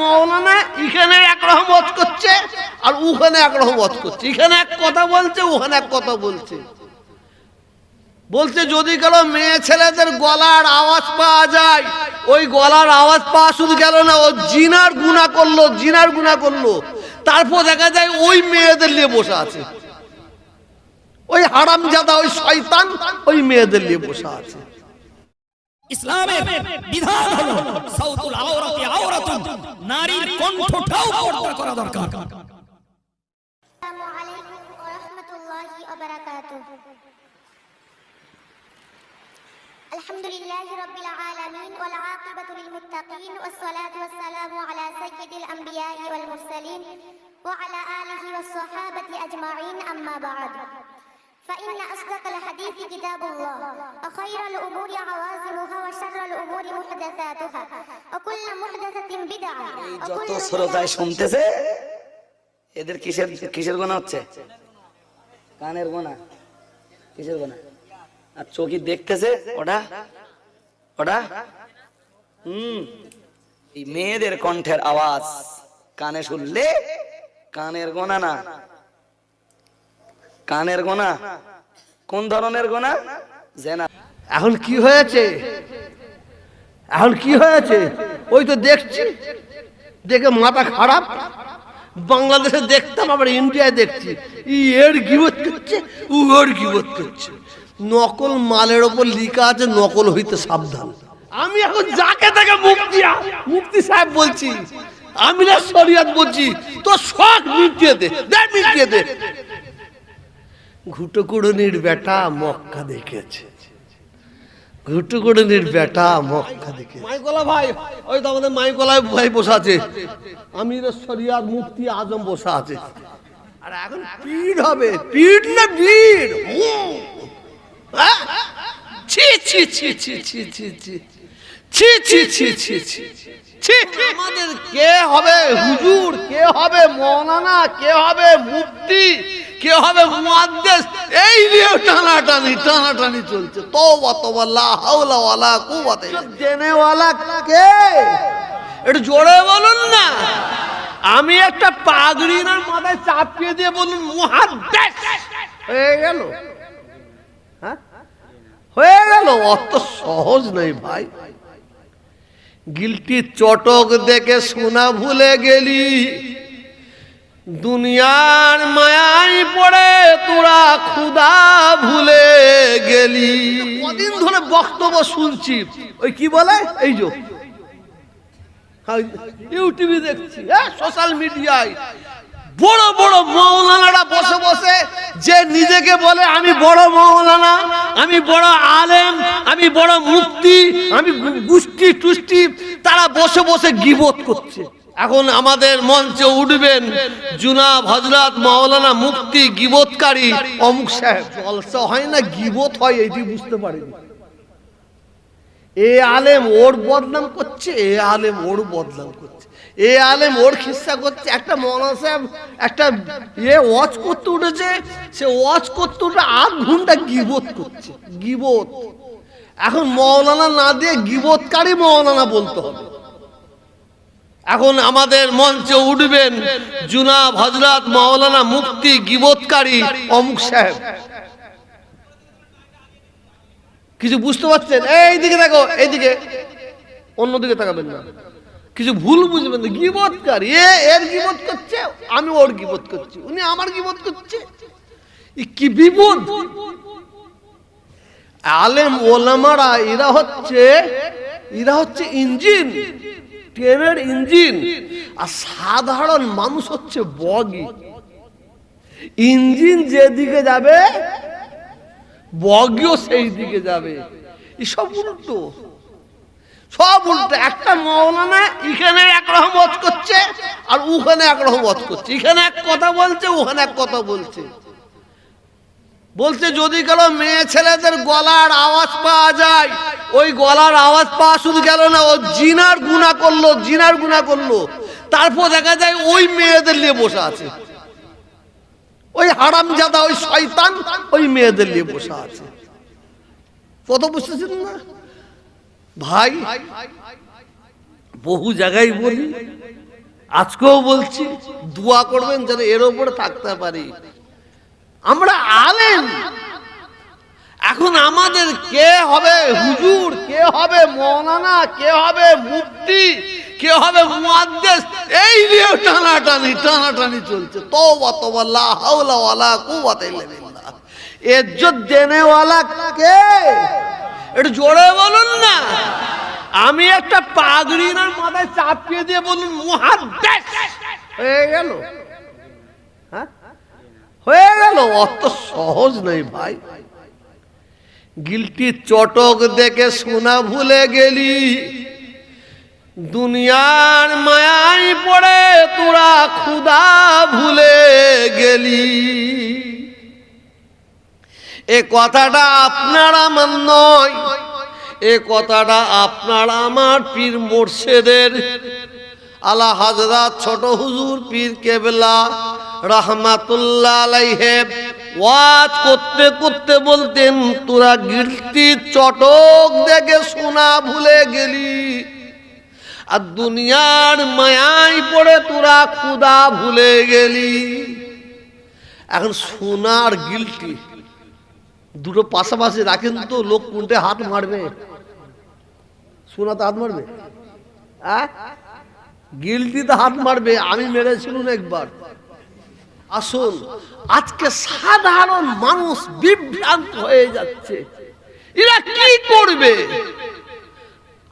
মৌলানা এখানে করছে আর ওখানে করছে। এখানে এক কথা বলছে, ওখানে এক কথা বলছে। বলছে, যদি কারও মেয়ে ছেলেদের গলার আওয়াজ পাওয়া যায়, ওই গলার আওয়াজ পাওয়া শুধু গেল না, ও জিনার গুণা করল, জিনার গুণা করল। তারপর দেখা যায় ওই মেয়েদের নিয়ে বসে আছে। ওই হারাম জাদা ওই শয়তান, ওই মেয়েদের নিয়ে বসে আছে। ইসলামের বিধান হলো সাউতুল আওরাতি আওরাতুন নারীর কণ্ঠটাও পর্দা করা দরকার السلام عليكم ورحمة الله وبركاته الحمد لله رب العالمين والعاقبة للمتقين والصلاة والسلام على سيد الأنبياء والمرسلين وعلى آله والصحابة أجمعين أما بعد فإن أصدق الحديث كتاب الله وخير الأمور عوازمها وشر الأمور محدثاتها وكل محدثة بدعة যত وكل শ্রোতায় بدعة শুনতেছে এদের কিসের কিসের গোনা হচ্ছে কানের গোনা কিসের গোনা আর চোখি দেখতেছে ওটা ওটা হুম এই মেয়েদের কণ্ঠের আওয়াজ কানে শুনলে কানের গোনা না কানের গোনা? কোন ধরনের গোনা? জেনা। এখন কি হয়েছে? এখন কি হয়েছে? ওই তো দেখছি। দেখে মাথা খারাপ। বাংলাদেশে দেখতাম, আবার ইন্ডিয়ায় দেখছি। এর গিবত করছে ওর গিবত করছে। নকল মালের ওপর লিখা আছে, নকল হইতে সাবধান। আমি এখন যাকে তাকে মুক্তি মুক্তি সাহেব বলছি। আমি না শরিয়াত বলছি তো শখ মিটিয়ে দে মিটিয়ে দে। ঘুটোকুড়নির বেটা মক্কা দেখেছে। ঘুটুকুড়নির বেটা মক্কা দেখে মাইকলা ভাই ওই তো আমাদের মাইকলায় ভাই বসে আছে। আমির শরিয়ার মুক্তি আজম বসে আছে। আর এখন পিড় হবে। পিড় না ভিড় হুম। হ্যাঁ? ছি ছি ছি ছি ছি ছি ছি। ছি ছি ছি ছি ছি ছি। আমাদের কে হবে? হুজুর কে হবে? মৌলানা কে হবে? মুফতি কে হবে মুয়াদ্দেস এই নিয়ে টানাটানি টানাটানি চলছে। তওবা তওবা লা হাওলা ওয়ালা কুওয়াতা। দেনেওয়ালা কে? একটু জোরে বলুন না। আমি একটা পাগড়ি না মাথায় চাপিয়ে দিয়ে বলুন মুহাদ্দেস! হয়ে গেল? হ্যাঁ? হয়ে গেল? অত সহজ নয় ভাই। গিলটি চটক দেখে সোনা ভুলে গেলি। দুনিয়ার মায়াই পড়ে তোরা খুদা ভুলে গেলি। কদিন ধরে বক্তব্য শুনছি। ওই কি বলে? এই যে। হ্যাঁ, ইউটিউবে দেখছি হ্যাঁ সোশ্যাল মিডিয়ায়। বড় বড় মৌলানারা বসে বসে যে নিজেকে বলে আমি বড় মৌলানা আমি বড় আলেম আমি বড় মুক্তি আমি গুষ্টি টুষ্টি তারা বসে বসে গিবত করছে। এখন আমাদের মঞ্চে উঠবেন জুনাব হজরত মাওলানা মুক্তি গিবতকারী অমুক সাহেব, জলসা হয় না গিবত হয় এটি বুঝতে পারিনি। এ আলেম ওর বদনাম করছে, এ আলেম ওর বদনাম করছে। এ আলেম ওর খিস্সা করছে। একটা মৌলানা সাহেব একটা এ ওয়াচ করতে উঠেছে, সে ওয়াচ করতে উঠে আধ ঘণ্টা গিবত করছে গিবত এখন মৌলানা না দিয়ে গিবতকারী মৌলানা বলতে হবে। এখন আমাদের মঞ্চে উঠবেন জুনাব হজরত মাওলানা মুক্তি গিবতকারী অমুক সাহেব। কিছু বুঝতে পারছেন? এই দিকে দেখো এইদিকে অন্যদিকে তাকাবেন না। কিছু ভুল বুঝবেন না। এ, এর গিবত করছে, আমি ওর গিবত করছি। উনি আমার গিবত করছে। কি বিপদ? আলেম ওলামারা, এরা হচ্ছে এরা হচ্ছে ইঞ্জিন। ট্রেনের ইঞ্জিন। আর সাধারণ মানুষ হচ্ছে বগি। ইঞ্জিন যেদিকে যাবে, বগিও সেই দিকে যাবে এসব উল্টো। সব উল্টো। একটা মৌলানা এখানে একরকম মত করছে আর ওখানে একরকম মত করছে। এখানে এক কথা বলছে, ওখানে এক কথা বলছে। বলছে, যদি কারও মেয়ে ছেলেদের গলার আওয়াজ পাওয়া যায়, ওই গলার আওয়াজ পাওয়া শুধু গেল না, ও জিনার গুণা করল, জিনার গুণা করল। তারপর দেখা যায় ওই মেয়েদের নিয়ে বসে আছে। ওই হারাম জাদা ওই শয়তান ওই মেয়েদের নিয়ে বসে আছে। কত বুঝতেছেন না? ভাই, বহু জায়গায় বলি, আজকেও বলছি, দোয়া করবেন যেন এর উপরে থাকতে পারি। আমরা আলেম। এখন আমাদের কে হবে হুজুর, কে হবে মৌলানা, কে হবে মুফতি, কে হবে মুয়াদ্দেস এই নিয়ে টানাটানি টানাটানি চলছে। তওবা তওবা, লা হাওলা ওয়ালা কুওয়াতা ইল্লা বিল্লাহ। ইজ্জত দেনেওয়ালা কে? একটু জোরে বলুন না। আমি একটা পাগড়ি মাথায় চাপিয়ে দিয়ে বলুন, মুহাদ্দেস। হয়ে গেল? হয়ে গেল, অত সহজ নয় ভাই। গিলটি চটক দেখে শোনা ভুলে গেলি। দুনিয়ার মায়ায় পড়ে, তোরা ক্ষুদা ভুলে গেলি। এ কথাটা আপনার আমার নয়, এ কথাটা আপনার আমার পীর মোর্শেদের। আলা হাজরাত ছোট হুজুর পীর কেবলা রহমাতুল্লাহ আলাইহে ওয়াজ করতে করতে বলতেন, তোরা গিলতি চটক দেখে শোনা ভুলে গেলি। আর দুনিয়ার মায়ায় পড়ে তোরা ক্ষুদা ভুলে গেলি। এখন সোনার গিলটি দুটো পাশাপাশি রাখেন তো, লোক কোনটে হাত মারবে? সোনা তো হাত মারবে। আহ? গিলটিতে হাত মারবে আমি মেরেছিলাম একবার। আসুন আজকে সাধারণ মানুষ বিভ্রান্ত হয়ে যাচ্ছে। এরা কি করবে?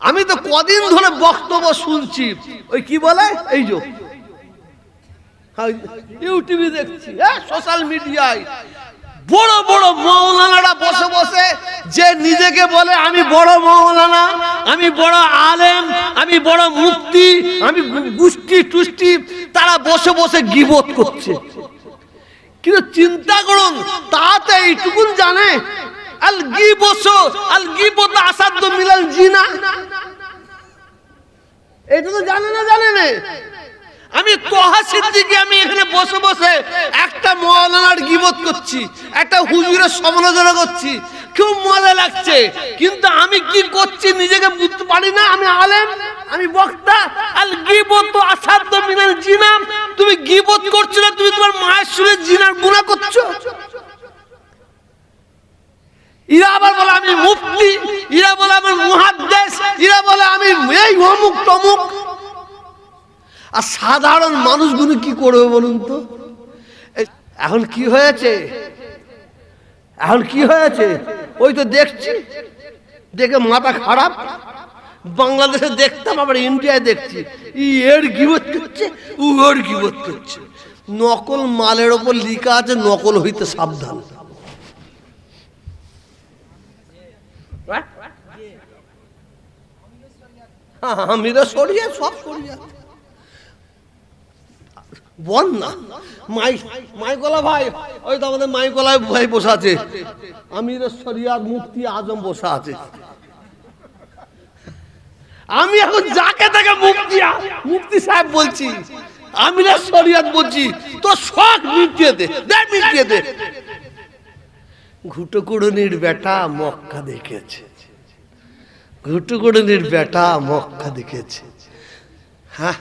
আমি তো কদিন ধরে বক্তব্য শুনছি। ওই কি বলে? এই যে হ্যাঁ, ইউটিউবে দেখছি হ্যাঁ সোশ্যাল মিডিয়ায় বড় বড় মৌলানারা বসে বসে যে নিজেকে বলে, আমি বড় মৌলানা, আমি বড় আলেম, আমি বড় মুক্তি আমি গুষ্টি টুষ্টি, তারা বসে বসে গিবত করছে। কিন্তু চিন্তা করুন, তাতে এইটুকুন জানে, আল গিবস, আল গিবত আসাদ্দ মিলাল জিনা। এটা তো জানে না জানে না। আমি তোহা সিদ্দিকি, আমি এখানে বসে বসে একটা মৌলানার গিবত করছি, একটা হুজুরের সমালোচনা করছি। খুব মজা লাগছে, কিন্তু আমি কি করছি নিজেকে বুঝতে পারি না, আমি আলেম, আমি বক্তা। আল গিবত আসাদ্দ মিনাল জিনাম। তুমি গিবত করছ না, তুমি তোমার মায়ের সুরে জিনার গুনাহ করছ? ইরা আবার বলে আমি মুফতি, ইরা বলে আমি মুহাদ্দেস, ইরা বলে আমি এই অমুক তমুক। আর সাধারণ মানুষগুলো কি করবে বলুন তো? এখন কি হয়েছে? এখন কি হয়েছে? ওই তো দেখছি। দেখে মাথা খারাপ। বাংলাদেশে দেখতাম আবার ইন্ডিয়ায় দেখছি। ই এর গিবত করছে ও ওর গিবত করছে। নকল মালের ওপর লিখা আছে নকল হইতে সাবধান। হ্যাঁ, আমিরা সরিয়ে সব সরিয়ে বল না? মাই ভাই, ওই ভাই আছে। আজম আছে। আমি এখন যাকে তাকে মুফতি আ- মুফতি সাহেব বলছি, আমিরা শরিয়াত বলছি, তো শখ মিটিয়ে দে দে বেটা মক্কা দেখেছে। ঘুটুকুড়নির বেটা মক্কা দেখেছে। হ্যাঁ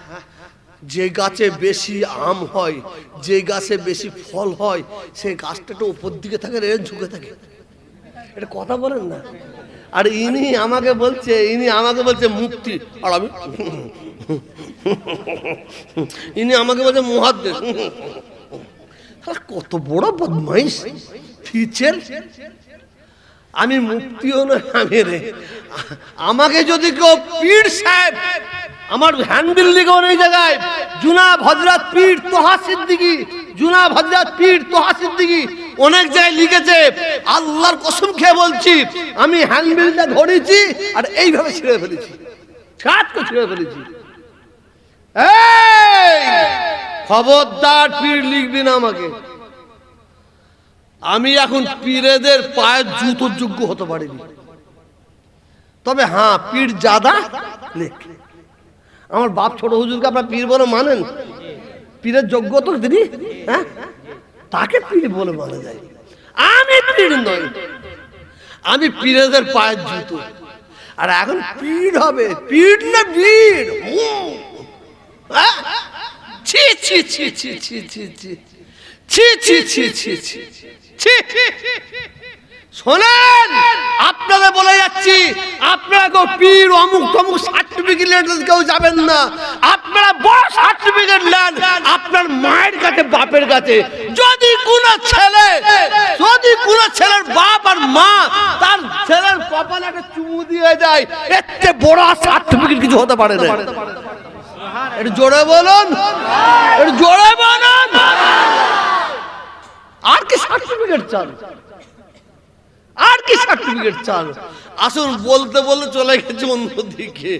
যে গাছে বেশি আম হয়, যে গাছে বেশি ফল হয় সেই গাছটা একটু উপর দিকে থাকে রে ঝুঁকে থাকে। এটা কথা বলেন না। আর ইনি আমাকে বলছে, ইনি আমাকে বলছে মুক্তি। আর আমি, ইনি আমাকে বলছে মহাদ্দেশ কত বড় বদমাইশ। ফিচের। আমি মুক্তিও নয় আমি রে। আমাকে যদি কেউ পীর সাহেব আমার হ্যান্ডবিল লিখে অনেক জায়গায়। জুনা হজরত পীর তোহা সিদ্দিকি, জুনা হজরত পীর তোহা সিদ্দিকি অনেক জায়গায় লিখেছে, আল্লাহর কসম খেয়ে বলছি, আমি হ্যান্ডবিলটা ধরেছি আর এইভাবে ছিঁড়ে ফেলেছি। করে ছিঁড়ে ফেলেছি। খবরদার পীর লিখবি না আমাকে। আমি এখন পীরেদের পায়ের জুতোর যোগ্য হতে পারিনি। তবে হ্যাঁ পীর জাদা লেখ। আমার বাপ ছোট হুজুরকে আপনার পীর বলে মানেন পীরের যোগ্য তো তিনি হ্যাঁ তাকে পীর বলে মানা যায় আমি পীর নই আমি পীরেদের পায়ের জুতো আর এখন পীর হবে পীর না বীর। হ্যাঁ? ছি ছি ছি ছি ছি ছি ছি ছি ছি ছি ছি ছি শোনেন আপনাদের বলে যাচ্ছি আপনারা কেউ পীর, অমুক তমুক সার্টিফিকেট কেউ যাবেন না। আপনারা বড় সার্টিফিকেট নেন, আপনার মায়ের কাছে, বাপের কাছে। যদি কোনো ছেলে, যদি কোনো ছেলের বাপ আর মা তার ছেলের কপালে একটা চুমু দিয়ে যায় চেয়ে বড় সার্টিফিকেট কিছু হতে পারে না। একটু জোরে বলুন, একটু জোরে বলুন। আর কি সার্টিফিকেট চান? আর কি সার্টিফিকেট চান আসুন বলতে বলতে চলে গেছে অন্যদিকে।